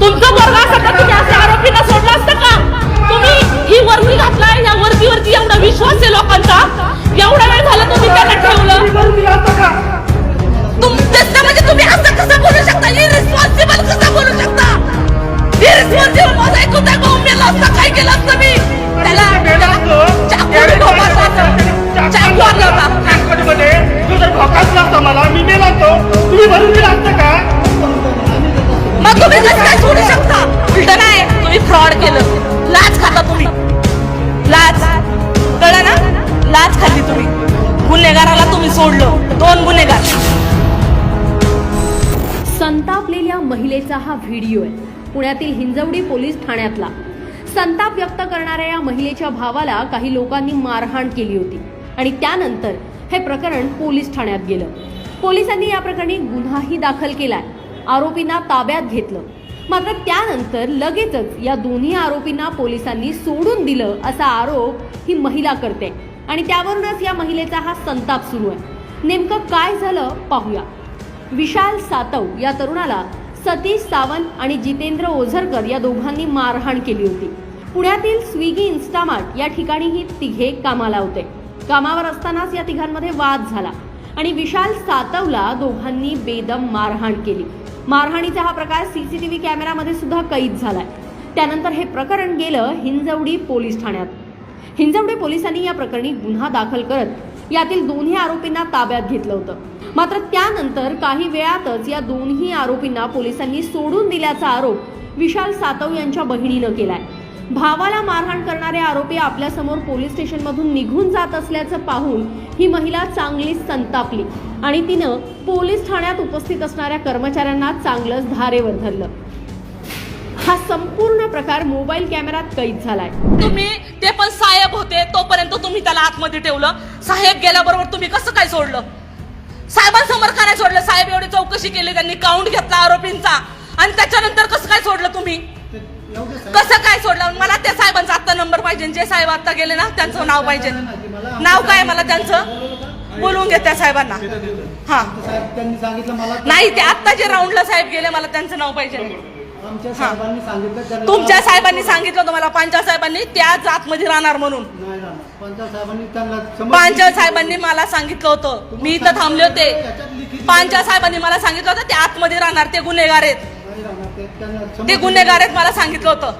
तुमचं वर्ग असं का तुम्ही असे आरोपींना सोडलं असतं का तुम्ही ही वर्दी घातलाय या वर्दीवरती एवढा विश्वास आहे लोकांचा एवढा वेळ झाला तुम्ही त्यांना ठेवलं तुम त्याचं म्हणजे तुम्ही असं कसं बोलू शकता इरिस्पॉन्सिबल कसं बोलू शकता इरिस्पॉन्सिबल माझं ऐकून नाही भाऊ मेला असता काय केलं असतं मी त्याला असतं. चाकू आणला होता मध्ये तू जर भोकाच नसता मला मी मेला असतो तुम्ही भरून संतापलेल्या महिलेचा हा व्हिडिओ आहे. पुण्यातील हिंजवडी पोलीस ठाण्यातला. संताप व्यक्त करणाऱ्या या महिलेच्या भावाला काही लोकांनी मारहाण केली होती. आणि त्यानंतर हे प्रकरण पोलीस ठाण्यात गेलं. पोलिसांनी या प्रकरणी गुन्हाही दाखल केलाय. आरोपींना ताब्यात घेतलं. मात्र त्यानंतर लगेचच या दोन्ही आरोपींना पोलिसांनी सोडून दिलं असा आरोप ही महिला करते. आणि त्यावरूनच या महिलेचा हा संताप सुरू आहे. नेमकं काय झालं पाहूया. विशाल सातव या तरुणाला सतीश सावंत आणि जितेंद्र ओझरकर या दोघांनी मारहाण केली होती. पुण्यातील स्विगी इन्स्टामार्ट या ठिकाणी ही तिघे कामाला होते. कामावर असतानाच या तिघांमध्ये वाद झाला आणि विशाल सातवला दोघांनी बेदम मारहाण केली. मारहाणीचा हा प्रकार सीसीटीव्ही कॅमेरामध्ये सुद्धा कैद झालाय. त्यानंतर हे प्रकरण गेलं हिंजवडी पोलीस ठाण्यात. हिंजवडी पोलिसांनी या प्रकरणी गुन्हा दाखल करत यातील दोन्ही आरोपींना ताब्यात घेतलं होतं. मात्र त्यानंतर काही वेळातच या दोन्ही आरोपींना पोलिसांनी सोडून दिल्याचा आरोप विशाल सातव यांच्या बहिणीनं केलाय. भावाला मारहाण करणारे आरोपी आपल्यासमोर पोलीस स्टेशनमधून निघून जात असल्याचं पाहून ही महिला चांगलीच संतापली आणि तिनं पोलीस ठाण्यात उपस्थित असणाऱ्या कर्मचाऱ्यांना चांगलंच धारेवर धरलं. हा संपूर्ण प्रकार मोबाईल कॅमेरात कैद झालाय. तुम्ही ते पण साहेब होते तोपर्यंत तुम्ही त्याला आतमध्ये ठेवलं. साहेब गेल्याबरोबर तुम्ही कसं काय सोडलं? साहेबांसमोर का नाही सोडलं? साहेब एवढी चौकशी केली त्यांनी काउंट घेतला आरोपींचा. आणि त्याच्यानंतर कसं काय सोडलं तुम्ही? कसं काय सोडलं? मला त्या साहेबांचा आत्ता नंबर पाहिजे. जे साहेब आता गेले ना त्यांचं नाव पाहिजे. नाव काय मला त्यांचं? बोलवून घे त्या साहेबांना. हा. नाही ते आत्ता जे राऊंडला साहेब गेले मला त्यांचं नाव पाहिजे. आमच्या साहेबांनी सांगितलं त्यांना तुमच्या साहेबांनी सांगितलं तुम्हाला पांचाळ साहेबांनी त्याच आतमध्ये राहणार म्हणून. नाही राहणार. पंचायत साहेबांनी त्यांना समज- पांचाळ साहेबांनी मला सांगितलं होतं. मी इथं थांबले होते. पांचाळ साहेबांनी मला सांगितलं होतं ते आतमध्ये राहणार ते गुन्हेगार आहेत नाही राहणार. ते त्यांना समज- ते गुन्हेगार आहेत मला सांगितलं होतं.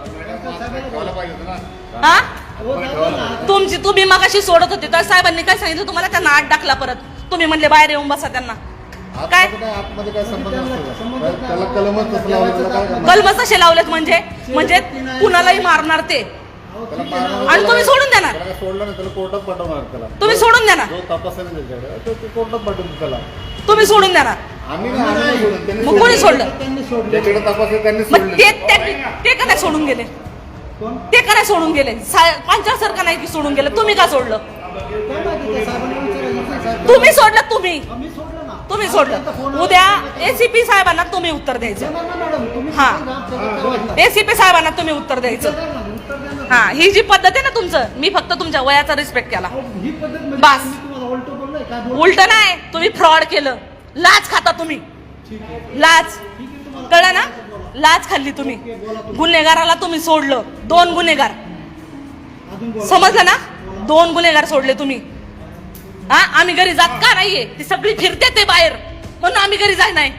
हा? हो, ना. तुमची तुम्ही मगाशी सोडत होते तर साहेबांनी काय सांगितलं? तुम्हाला त्यांना आत टाकला परत. तुम्ही म्हणले बाहेर येऊन बसा त्यांना. काय आतमध्ये काय? आतमध्ये काय संबंध त्यांना नसतो संबंध का? नाही. त्याला कलमच तसं लावलं त्याला काय करणार? कलम कसे लावलेत म्हणजे? म्हणजे कुणालाही मारणार ते? त्याला. मारणार- आणि तुम्ही सोडून देणार? त्याला काय सोडलं नाही त्याला कोर्टात पाठवणार त्याला. तुम्ही सोडून देणार? जो तपास आहे ना त्याच्याकडे तो ते कोर्टात पाठवतो त्याला. तुम्ही सोडून देणार? आम्ही नाही आम्ही नाही. सोडून त्यांनी मग कोणी सोडलं. सोडलं त्यांनी सोडले. ज्याच्याकडे तपास आहे त्यांनी मग सोडलं ते ते- का नाही सोडून गेले? कोण? ते का नाही सोडून गेले? पंचाळ सर का नाही की सोडून गेले? तुम्ही का सोडलं? काय माहिती त्या साहेबांना विचारायचं साहेब. तुम्ही सोडलं तुम्ही. आम्ही सोडलं ना तुम्ही त्यांचा सोडलं. उद्या एसीपी साहेबांना तुम्ही उत्तर द्यायचं. हा. एसीपी साहेबांना तुम्ही उत्तर द्यायचं. हा ही जी पद्धत आहे ना तुमचं मी फक्त तुमच्या वयाचा रिस्पेक्ट केला. बस. उलटं उलट नाही तुम्ही फ्रॉड केलं. लाच खाता तुम्ही. लाच. कळलं ना? लाच खाल्ली तुम्ही. गुन्हेगाराला तुम्ही सोडलं. दोन गुन्हेगार. समजलं ना? दोन गुन्हेगार सोडले तुम्ही. हा? आम्ही घरी जात का नाहीये? ती सगळी फिरते ते बाहेर. म्हणून आम्ही घरी जाय नाही.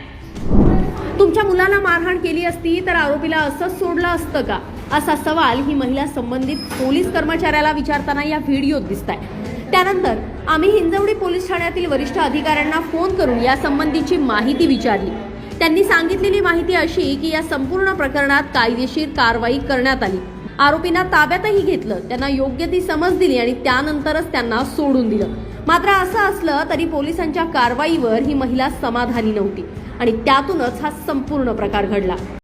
तुमच्या मुलाला मारहाण केली असती तर आरोपीला असंच सोडलं असतं का? असा सवाल ही महिला संबंधित पोलीस कर्मचाऱ्याला विचारताना या व्हिडिओत दिसत आहे त्यानंतर आम्ही हिंजवडी पोलीस ठाण्यातील वरिष्ठ अधिकाऱ्यांना फोन करून या संबंधीची माहिती विचारली. त्यांनी सांगितलेली माहिती अशी की या संपूर्ण प्रकरणात कायदेशीर कारवाई करण्यात आली. आरोपींना ताब्यातही घेतलं त्यांना योग्य ती समज दिली आणि त्यानंतरच त्यांना सोडून दिलं. मात्र असं असलं तरी पोलिसांच्या कारवाईवर ही महिला समाधानी नव्हती. आणि त्यातूनच हा संपूर्ण प्रकार घडला.